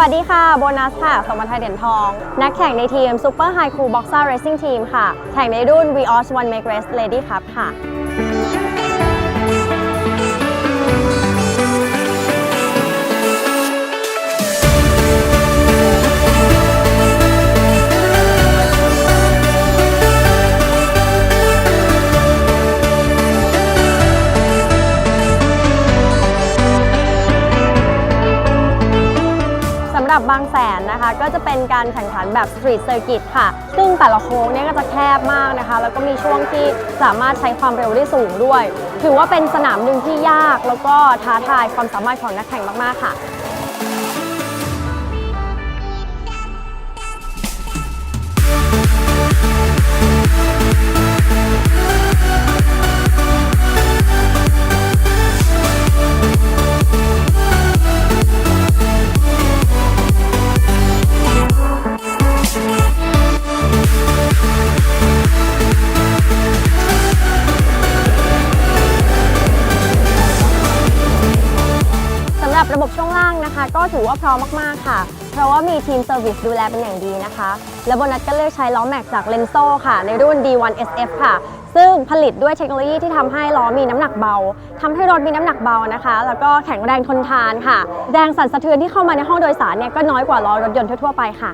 วัสดีค่ะ โบนัสค่ะ สมบัติไทยเด่นทอง นักแข่งในทีม Super High Crew Boxer Racing Team ค่ะ แข่งในรุ่น v o s One Make Race Lady Cup ค่ะ หรับบางแสนนะคะ ก็จะเป็นการแข่งขันแบบสตรีทเซอร์กิตค่ะ ซึ่งแต่ละโค้งเนี่ยก็จะแคบมากนะคะ แล้วก็มีช่วงที่สามารถใช้ความเร็วได้สูงด้วย ถือว่าเป็นสนามหนึ่งที่ยากแล้วก็ท้าทายความสามารถของนักแข่งมาก ๆ ค่ะ รับระบบช่วงล่างนะคะ ก็ถือว่าพร้อมมาก ๆ ค่ะ เพราะว่ามีทีมเซอร์วิสดูแลเป็นอย่างดีนะคะ และโบนัสก็เลือกใช้ล้อแม็กจากเลนโซค่ะ ในรุ่น D1 SF ค่ะ ซึ่งผลิตด้วยเทคโนโลยีที่ทำให้ล้อมีน้ำหนักเบาทำให้รถมีน้ำหนักเบานะคะ แล้วก็แข็งแรงทนทานค่ะ แรงสั่นสะเทือนที่เข้ามาในห้องโดยสารเนี่ยก็น้อยกว่าล้อรถยนต์ทั่วๆไปค่ะ